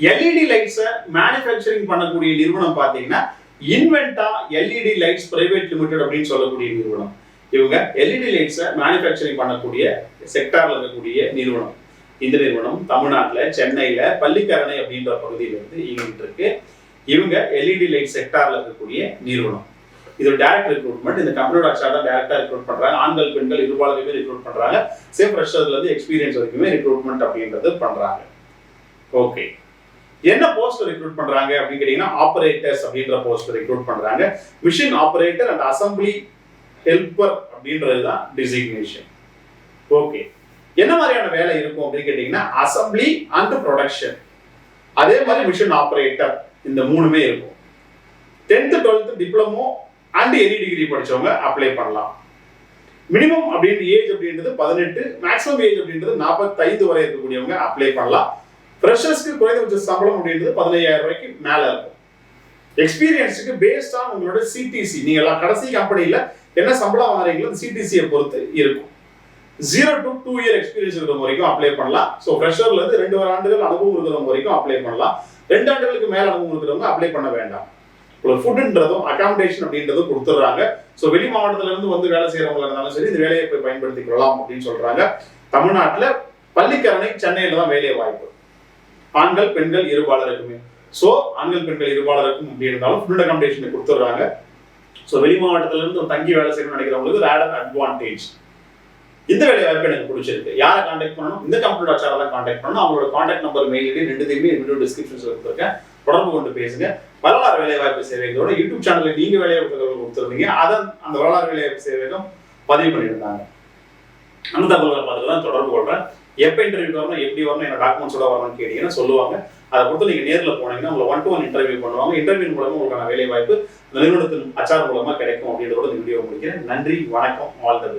LED லைட்ஸை manufacturing பண்ணக்கூடிய நிறுவனம் பார்த்தீங்கன்னா Inventa LED lights private limited அப்படின்னு சொல்லக்கூடிய நிறுவனம். இவங்க எல்இடி லைட்ஸை மேனுஃபேக்சரிங் பண்ணக்கூடிய செக்டாரில் இருக்கக்கூடிய நிறுவனம். இந்த நிறுவனம் தமிழ்நாட்டில் சென்னையில் பள்ளிக்கரணை அப்படின்ற பகுதியில் இருந்து இயங்கிட்டு இருக்கு. இவங்க எல்இடி லைட் செக்டாரில் இருக்கக்கூடிய நிறுவனம். இது டைரக்ட் ரெக்ரூட்மெண்ட் இந்த கம்பெனியோட அச்சார் தான் டேரக்டா ரெக்ரூட் பண்றாங்க. ஆண்கள் பெண்கள் இருபாலருமே ரெக்ரூட் பண்றாங்க. சேம் ஃப்ரெஷர்ஸ்ல இருந்து எக்ஸ்பீரியன்ஸ் வரைக்குமே ரெக்ரூட்மெண்ட் அப்படின்றது பண்றாங்க. ஓகே என்ன போஸ்ட் ரெக்ரூட் பண்றாங்க அப்படின்னு கேட்டீங்கன்னா ஆபரேட்டர்ஸ் அப்படின்ற போஸ்ட் ரெக்ரூட் பண்றாங்க. Machine operator and assembly helper அப்படின்றது தான் டிசிக்னேஷன் ஓகே என்ன மாதிரியான வேலை இருக்கும் அப்படின்னு கேட்டீங்கன்னா அசம்பிளி அண்ட் ப்ரொடக்ஷன் அதே மாதிரி மிஷின் ஆபரேட்டர் இந்த மூணுமே இருக்கும். Tenth twelfth diploma and any degree படிச்சவங்க அப்ளை பண்ணலாம். மினிமம் அப்படின்ற ஏஜ் அப்படின்றது பதினெட்டு மேக்ஸிமம் ஏஜ் அப்படின்றது நாற்பத்தைந்து வரை இருக்கக்கூடியவங்க அப்ளை பண்ணலாம். ஃப்ரெஷர்ஸ்க்கு குறைந்தபட்ச சம்பளம் அப்படின்றது பதினையாயிரம் ரூபாய்க்கு மேலே இருக்கும். எக்ஸ்பீரியன்ஸுக்கு பேஸ்ட் ஆன் உங்களோட சிடிசி நீங்கள் எல்லாம் கடைசி கம்பெனியில் என்ன சம்பளம் வாங்குறீங்களோ அந்த சிடிசியை பொறுத்து இருக்கும். Zero to two year experience இருக்கிறவங்க வரைக்கும் அப்ளை பண்ணலாம். ஸோ ஃப்ரெஷர்லேருந்து ரெண்டு ரெண்டு ஆண்டுகள் அனுபவம் இருக்கிறவங்க வரைக்கும் அப்ளை பண்ணலாம். ரெண்டு ஆண்டுகளுக்கு மேலே அனுபவம் இருக்கிறவங்க அப்ளை பண்ண வேண்டாம். ஒரு ஃபுட்டுன்றதும் அகாமடேஷன் அப்படின்றதும் கொடுத்துட்றாங்க. ஸோ வெளி மாவட்டத்திலேருந்து வந்து வேலை செய்கிறவங்களா இருந்தாலும் சரி இந்த வேலையை போய் பயன்படுத்திக் கொள்ளலாம் அப்படின்னு சொல்கிறாங்க தமிழ்நாட்டில் பள்ளிக்கரணை சென்னையில் தான் வேலை வாய்ப்பு. ஆண்கள் பெண்கள் இருபாலருக்குமே. ஸோ ஆண்கள் பெண்கள் இருபாலருக்கும் அப்படி இருந்தாலும் ஃபுட் அகாமடேஷன் கொடுத்துட்றாங்க. ஸோ வெளி மாவட்டத்துல இருந்து தங்கி வேலை செய்யணும்னு நினைக்கிறவங்களுக்கு ஒரு ஆடட் அட்வான்டேஜ் இந்த வேலை வாய்ப்பு எனக்கு பிடிச்சிருக்கு. யாரை காண்டாக்ட் பண்ணணும்? இந்த கம்ப்யூட்டர் ஆச்சாரம் தான் காண்டாக்ட் பண்ணணும். அவங்களோட காண்டாக்ட் நம்பர் மெயில் ஐடி ரெண்டுத்தையுமே வீடியோ டிஸ்கிரிப்ஷன்ஸ் கொடுத்துருக்கேன். தொடர்பு கொண்டு பேசுங்க. வரலாறு வேலைவாய்ப்பு சேவைகளோட யூடியூப் சேனலில் நீங்க வேலைவாய்ப்பு கொடுத்துருந்தீங்க. அதை அந்த வரலாறு வேலைவாய்ப்பு சேவைகளும் பதிவு பண்ணியிருந்தாங்க. அந்த தகவல்களை பார்த்துட்டு தான் தொடர்பு கொள்றேன். எப்போ இன்டர்வியூ வரணும் எப்படி வரணும் என்ன டாக்குமெண்ட்ஸோட வரணும்னு கேட்டீங்கன்னா சொல்லுவாங்க. அதை பொறுத்து நீங்கள் நேரில் போனீங்கன்னா உங்களை ஒன் டு ஒன் இன்டர்வியூ பண்ணுவாங்க. இன்டர்வியூ மூலமாக உங்களுக்கான வேலை வாய்ப்பு நிறுவனத்தின் அச்சார் மூலமாக கிடைக்கும் அப்படின்றதோட இந்த வீடியோ முடிக்கிறேன். நன்றி வணக்கம் வாழ்ந்தது